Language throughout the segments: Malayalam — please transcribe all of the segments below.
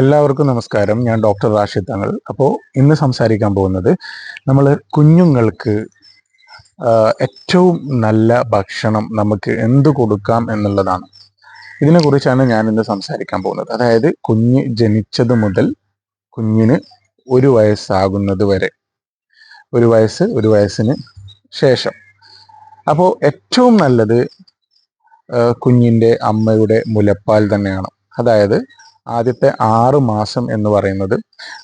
എല്ലാവർക്കും നമസ്കാരം. ഞാൻ ഡോക്ടർ റാഷിദ് തങ്ങൾ. അപ്പോൾ ഇന്ന് സംസാരിക്കാൻ പോകുന്നത് നമ്മൾ കുഞ്ഞുങ്ങൾക്ക് ഏറ്റവും നല്ല ഭക്ഷണം നമുക്ക് എന്ത് കൊടുക്കാം എന്നുള്ളതാണ്. ഇതിനെക്കുറിച്ചാണ് ഞാൻ ഇന്ന് സംസാരിക്കാൻ പോകുന്നത്. അതായത് കുഞ്ഞ് ജനിച്ചത് മുതൽ കുഞ്ഞിന് ഒരു വയസ്സാകുന്നത് വരെ. ഒരു വയസ്സ് ഒരു വയസ്സിന് ശേഷം. അപ്പോൾ ഏറ്റവും നല്ലത് കുഞ്ഞിന്റെ അമ്മയുടെ മുലപ്പാൽ തന്നെയാണ്. അതായത് ആദ്യത്തെ ആറ് മാസം എന്ന് പറയുന്നത്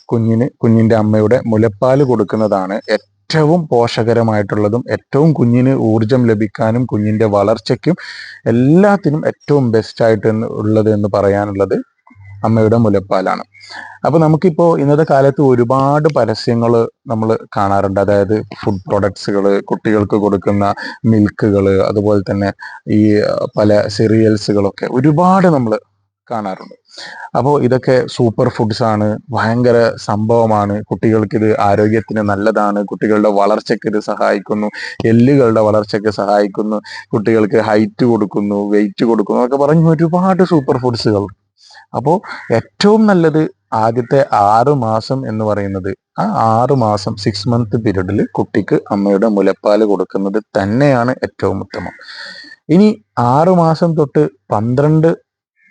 കുഞ്ഞിന് കുഞ്ഞിന്റെ അമ്മയുടെ മുലപ്പാൽ കൊടുക്കുന്നതാണ് ഏറ്റവും പോഷകരമായിട്ടുള്ളതും ഏറ്റവും കുഞ്ഞിന് ഊർജം ലഭിക്കാനും കുഞ്ഞിന്റെ വളർച്ചയ്ക്കും എല്ലാത്തിനും ഏറ്റവും ബെസ്റ്റ് ആയിട്ട് ഉള്ളത് എന്ന് പറയാനുള്ളത് അമ്മയുടെ മുലപ്പാലാണ്. അപ്പൊ നമുക്കിപ്പോ ഇന്നത്തെ കാലത്ത് ഒരുപാട് പരസ്യങ്ങൾ നമ്മൾ കാണാറുണ്ട്. അതായത് ഫുഡ് പ്രൊഡക്ട്സുകൾ കുട്ടികൾക്ക് കൊടുക്കുന്ന മിൽക്കുകൾ അതുപോലെ തന്നെ ഈ പല സിറിയൽസുകളൊക്കെ ഒരുപാട് നമ്മൾ കാണാറുണ്ട്. അപ്പോൾ ഇതൊക്കെ സൂപ്പർ ഫുഡ്സ് ആണ് ഭയങ്കര സംഭവമാണ്. കുട്ടികൾക്ക് ഇത് ആരോഗ്യത്തിന് നല്ലതാണ്. കുട്ടികളുടെ വളർച്ചയ്ക്ക് ഇത് സഹായിക്കുന്നു. എല്ലുകളുടെ വളർച്ചയ്ക്ക് സഹായിക്കുന്നു. കുട്ടികൾക്ക് ഹൈറ്റ് കൊടുക്കുന്നു വെയിറ്റ് കൊടുക്കുന്നു എന്നൊക്കെ പറഞ്ഞ് ഒരുപാട് സൂപ്പർ ഫുഡ്സുകൾ അപ്പോൾ ഏറ്റവും നല്ലത് ആദ്യത്തെ ആറ് മാസം എന്ന് പറയുന്നത് ആ ആറ് മാസം സിക്സ് മന്ത് പീരീഡിൽ കുട്ടിക്ക് അമ്മയുടെ മുലപ്പാൽ കൊടുക്കുന്നത് തന്നെയാണ് ഏറ്റവും ഉത്തമം. ഇനി ആറ് മാസം തൊട്ട് പന്ത്രണ്ട്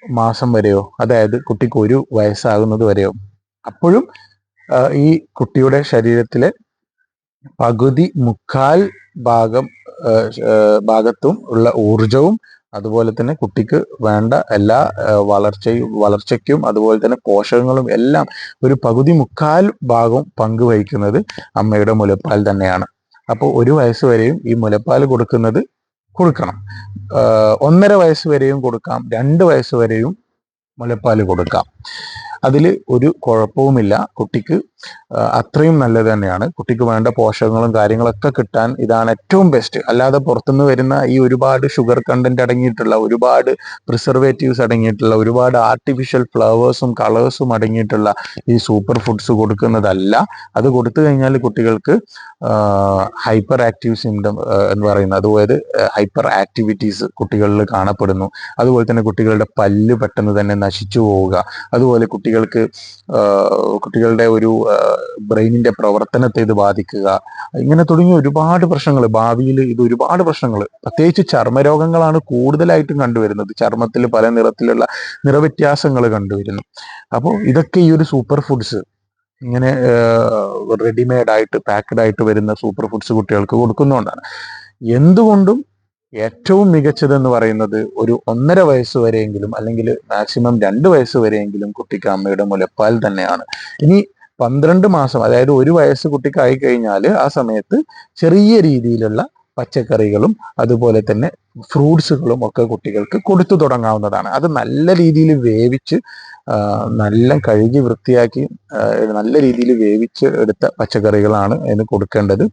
മാസം വരെയോ അതായത് കുട്ടിക്ക് ഒരു വയസ്സാകുന്നത് വരെയോ അപ്പോഴും ഈ കുട്ടിയുടെ ശരീരത്തിലെ പകുതി മുക്കാൽ ഭാഗം ഭാഗത്തും ഉള്ള ഊർജവും അതുപോലെ തന്നെ കുട്ടിക്ക് വേണ്ട എല്ലാ വളർച്ചയും വളർച്ചയ്ക്കും അതുപോലെ തന്നെ പോഷകങ്ങളും എല്ലാം ഒരു പകുതി മുക്കാൽ ഭാഗവും പങ്കുവഹിക്കുന്നത് അമ്മയുടെ മുലപ്പാൽ തന്നെയാണ്. അപ്പോൾ ഒരു വയസ്സ് വരെയും ഈ മുലപ്പാൽ കൊടുക്കുന്നത് കൊടുക്കണം. ഒന്നര വയസ്സ് വരെയും കൊടുക്കാം. രണ്ട് വയസ്സ് വരെയും മുലപ്പാൽ കൊടുക്കാം. അതിൽ ഒരു കുഴപ്പവുമില്ല. കുട്ടിക്ക് അത്രയും നല്ലത് തന്നെയാണ്. കുട്ടിക്ക് വേണ്ട പോഷകങ്ങളും കാര്യങ്ങളൊക്കെ കിട്ടാൻ ഇതാണ് ഏറ്റവും ബെസ്റ്റ് അല്ലാതെ പുറത്തുനിന്ന് വരുന്ന ഈ ഒരുപാട് ഷുഗർ കണ്ടന്റ് അടങ്ങിയിട്ടുള്ള ഒരുപാട് പ്രിസർവേറ്റീവ്സ് അടങ്ങിയിട്ടുള്ള ഒരുപാട് ആർട്ടിഫിഷ്യൽ ഫ്ലവേഴ്സും കളേഴ്സും അടങ്ങിയിട്ടുള്ള ഈ സൂപ്പർ ഫുഡ്സ് കൊടുക്കുന്നതല്ല. അത് കൊടുത്തു കഴിഞ്ഞാൽ കുട്ടികൾക്ക് ഹൈപ്പർ ആക്റ്റീവ് സിംറ്റം എന്ന് പറയുന്നത് അതുപോലെ ഹൈപ്പർ ആക്ടിവിറ്റീസ് കുട്ടികളിൽ കാണപ്പെടുന്നു. അതുപോലെ തന്നെ കുട്ടികളുടെ പല്ല് പെട്ടെന്ന് തന്നെ നശിച്ചു പോവുക. അതുപോലെ കുട്ടികൾക്ക് കുട്ടികളുടെ ഒരു ബ്രെയിനിന്റെ പ്രവർത്തനത്തെ ഇത് ബാധിക്കുക ഇങ്ങനെ തുടങ്ങിയ ഒരുപാട് പ്രശ്നങ്ങൾ ഭാവിയിൽ ഇത് ഒരുപാട് പ്രശ്നങ്ങൾ. പ്രത്യേകിച്ച് ചർമ്മരോഗങ്ങളാണ് കൂടുതലായിട്ടും കണ്ടുവരുന്നത്. ചർമ്മത്തിൽ പല നിറത്തിലുള്ള നിറവ്യത്യാസങ്ങൾ കണ്ടുവരുന്നു. അപ്പോൾ ഇതൊക്കെ ഈ ഒരു സൂപ്പർ ഫുഡ്സ് ഇങ്ങനെ റെഡിമെയ്ഡ് ആയിട്ട് പാക്കഡ് ആയിട്ട് വരുന്ന സൂപ്പർ ഫുഡ്സ് കുട്ടികൾക്ക് കൊടുക്കുന്നതുകൊണ്ടാണ് എന്തുകൊണ്ടും ഏറ്റവും മികച്ചതെന്ന് പറയുന്നത് ഒരു ഒന്നര വയസ്സ് വരെയെങ്കിലും അല്ലെങ്കിൽ മാക്സിമം രണ്ട് വയസ്സ് വരെയെങ്കിലും കുട്ടിക്ക് അമ്മയുടെ മുലപ്പാൽ തന്നെയാണ്. ഇനി പന്ത്രണ്ട് മാസം അതായത് ഒരു വയസ്സ് കുട്ടിക്കായി കഴിഞ്ഞാൽ ആ സമയത്ത് ചെറിയ രീതിയിലുള്ള പച്ചക്കറികളും അതുപോലെ തന്നെ ഫ്രൂട്ട്സുകളും ഒക്കെ കുട്ടികൾക്ക് കൊടുത്തു തുടങ്ങാവുന്നതാണ്. അത് നല്ല രീതിയിൽ വേവിച്ച് നല്ല കഴുകി വൃത്തിയാക്കി നല്ല രീതിയിൽ വേവിച്ച് എടുത്ത പച്ചക്കറികളാണ് അതിന് കൊടുക്കേണ്ടത്.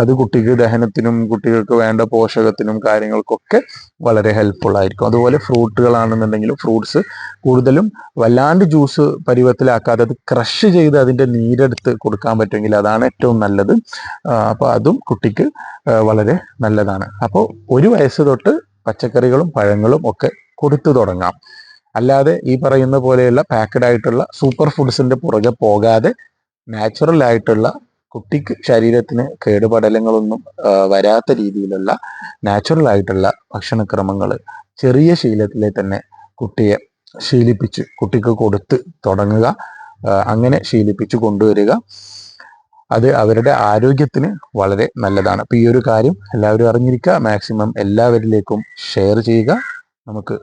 അത് കുട്ടിക്ക് ദഹനത്തിനും കുട്ടികൾക്ക് വേണ്ട പോഷകത്തിനും കാര്യങ്ങൾക്കൊക്കെ വളരെ ഹെൽപ്ഫുൾ ആയിരിക്കും. അതുപോലെ ഫ്രൂട്ടുകളാണെന്നുണ്ടെങ്കിലും ഫ്രൂട്ട്സ് കൂടുതലും വല്ലാണ്ട് ജ്യൂസ് പരുവത്തിലാക്കാതെ അത് ക്രഷ് ചെയ്ത് അതിന്റെ നീരെടുത്ത് കൊടുക്കാൻ പറ്റുമെങ്കിൽ അതാണ് ഏറ്റവും നല്ലത്. അപ്പോൾ അതും കുട്ടിക്ക് വളരെ നല്ലതാണ്. അപ്പോൾ ഒരു വയസ്സ് തൊട്ട് പച്ചക്കറികളും പഴങ്ങളും ഒക്കെ കൊടുത്തു തുടങ്ങാം. അല്ലാതെ ഈ പറയുന്ന പോലെയുള്ള പാക്കഡ് ആയിട്ടുള്ള സൂപ്പർ ഫുഡ്സിന്റെ പുറകെ പോകാതെ നാച്ചുറൽ ആയിട്ടുള്ള കുട്ടിക്ക് ശരീരത്തിന് കേടുപടലങ്ങളൊന്നും വരാത്ത രീതിയിലുള്ള നാച്ചുറൽ ആയിട്ടുള്ള ഭക്ഷണക്രമങ്ങൾ ചെറിയ ശീലത്തിലെ തന്നെ കുട്ടിയെ ശീലിപ്പിച്ച് കുട്ടിക്ക് കൊടുത്ത് തുടങ്ങുക അങ്ങനെ ശീലിപ്പിച്ച് കൊണ്ടുവരിക. അത് അവരുടെ ആരോഗ്യത്തിന് വളരെ നല്ലതാണ്. അപ്പൊ ഈ ഒരു കാര്യം എല്ലാവരും അറിഞ്ഞിരിക്കുക. മാക്സിമം എല്ലാവരിലേക്കും ഷെയർ ചെയ്യുക. നമുക്ക്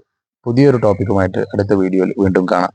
പുതിയൊരു ടോപ്പിക്കുമായിട്ട് അടുത്ത വീഡിയോയിൽ വീണ്ടും കാണാം.